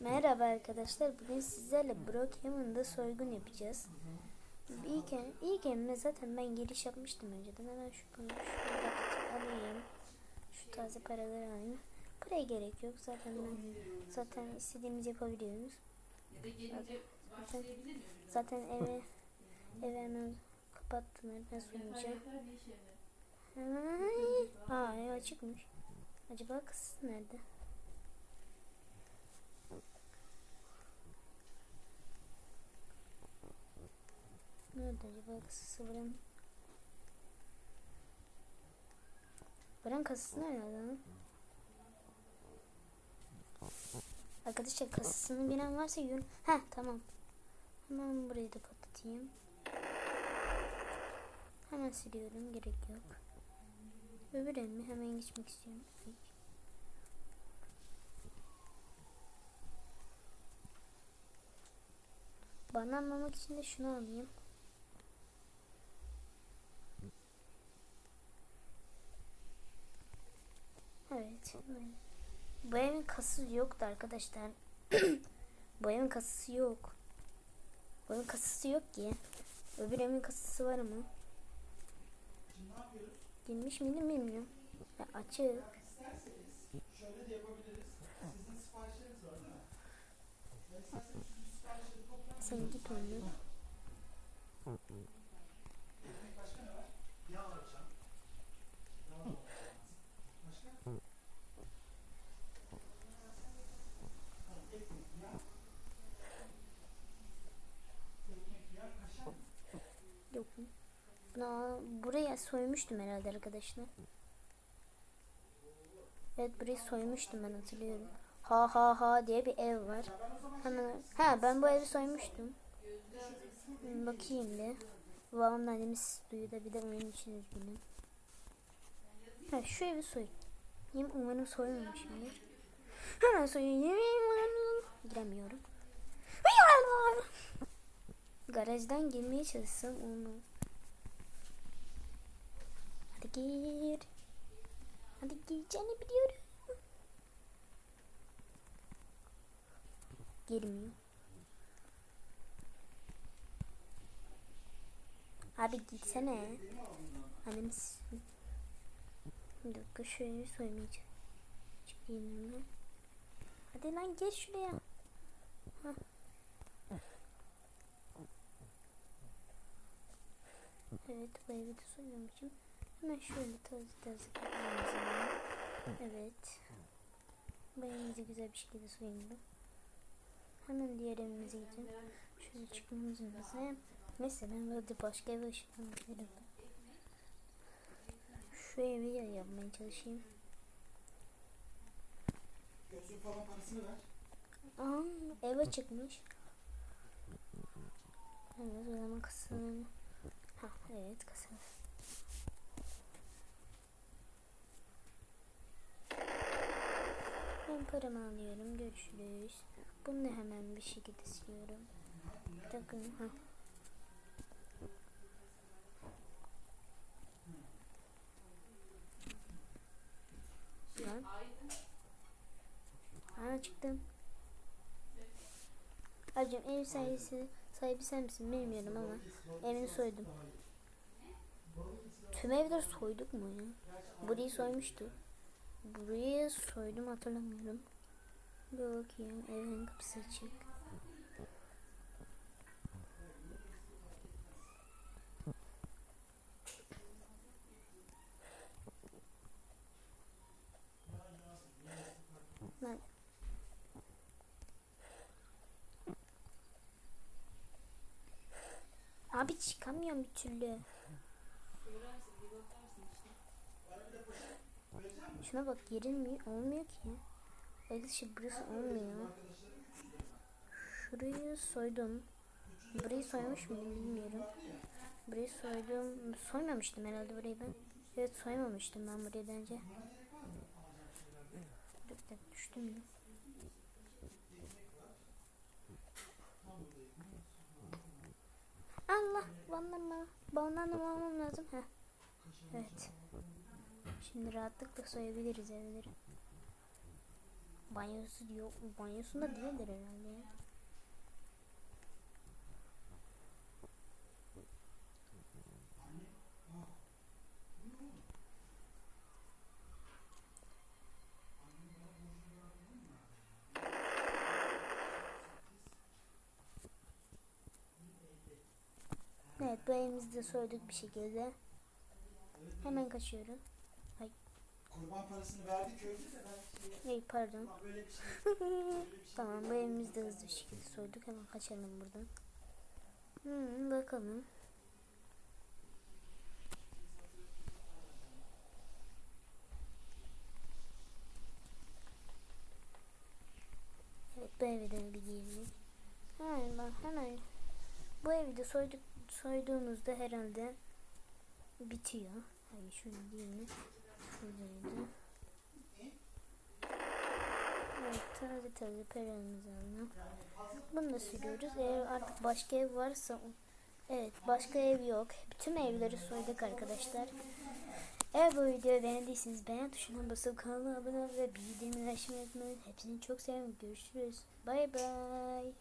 Merhaba arkadaşlar. Bugün sizlerle Brookhaven'da soygun yapacağız. İlk, ilk emre zaten ben giriş yapmıştım önceden. Hemen şu şuradan alayım. Şu taze paraları alayım. Paraya gerek yok. Zaten ben zaten istediğimizi yapabiliyoruz. Zaten, zaten eve eve hemen kapattılar. Ben soyunacağım. Aa ev açıkmış. Acaba kız nerede? Nerede acaba kasası buranın? Buranın kasası nerede lan? Arkadaşlar kasasını bilen varsa yürü. Heh tamam. Hemen burayı da patlatayım. Hemen siliyorum gerek yok. Öbür elimi hemen geçmek istiyorum. Bana anlamak için de şunu alayım. Evet. Bu evin kasası yoktu arkadaşlar. Bu evin kasası yok. Bu evin kasası yok ki. Öbür evin kasası var ama. Girmiş miydim bilmiyorum. Ya açık. Sen git onu. Buraya soymuştum herhalde arkadaşlar. Evet burayı soymuştum ben hatırlıyorum. Ha ha ha diye bir ev var. Hemen ha ben bu evi soymuştum. Hmm, Bakayım bir. Babamın annemiz duyuyor bir de benim için üzgünüm. Ha şu evi soy. Yem umarım soymamışımdır. Hemen soyayım. Giremiyorum. Garajdan girmeye çalışsam olmaz. Hadi gir. Hadi gireceğini biliyorum. Girmiyor. Abi gitsene. Annemiz. Bir dakika şöyle soymayacağım. Çıkayım. Hadi lan gel şuraya. Hah. Evet bu evi de soymamışım. Hemen şöyle kapağımızı alalım. Evet. Evimizi güzel bir şekilde soyalım. Hemen diğer evimize gidelim. Şöyle çıkmamız lazım. Ben böyle başka eve ışınlanabilirim. Şu evi ya yapmaya çalışayım. Aa, eve çıkmış. Evet o zaman kasanın. Ha evet kasanın. Paramı alıyorum. Görüşürüz. Bunu da hemen bir şekilde siliyorum. Dakika. Ha. Lan. Çıktım. Abicim ev sahibi, sahibi sen misin bilmiyorum ama evini soydum. Tüm evleri soyduk mu ya? Burayı soymuştu. Burayı soydum hatırlamıyorum. Bir bakayım evin kapısı açık. Lan Abi çıkamıyorum bir türlü. Şuna bak girilmiyor. Olmuyor ki. Arkadaşlar burası olmuyor. Şurayı soydum. Burayı soymuş muydum bilmiyorum. Burayı soydum. Soymamıştım herhalde burayı ben. Evet soymamıştım ben burayı önce. Dur bir dakika düştüm ya. Allah banlama. Banlanmamam lazım. Heh. Evet. Şimdi rahatlıkla soyabiliriz evleri. Banyosu yok. Banyosunda değildir herhalde ya. Evet bu evimizi de soyduk bir şekilde. Hemen kaçıyorum. Kurban parasını verdi köylü de ben şey Ey pardon. Böyle bir şey böyle bir şey Tamam bu evimizi de hızlı bir şekilde soyduk. Hemen kaçalım buradan. Hmm, bakalım. Evet bu eve de bir girelim. Hemen bak hemen. Bu evi de soyduk, soyduğumuzda herhalde bitiyor. Hayır şunu değil mi? Şuradaydı. Evet taze taze alalım. Bunu da sürüyoruz. Eğer artık başka ev varsa Evet başka ev yok. Bütün evleri soyduk arkadaşlar. Eğer bu videoyu beğendiyseniz beğen tuşuna basıp kanala abone ol ve bildirimleri açmayı unutmayın. Hepsini çok seviyorum. Görüşürüz. Bay bay.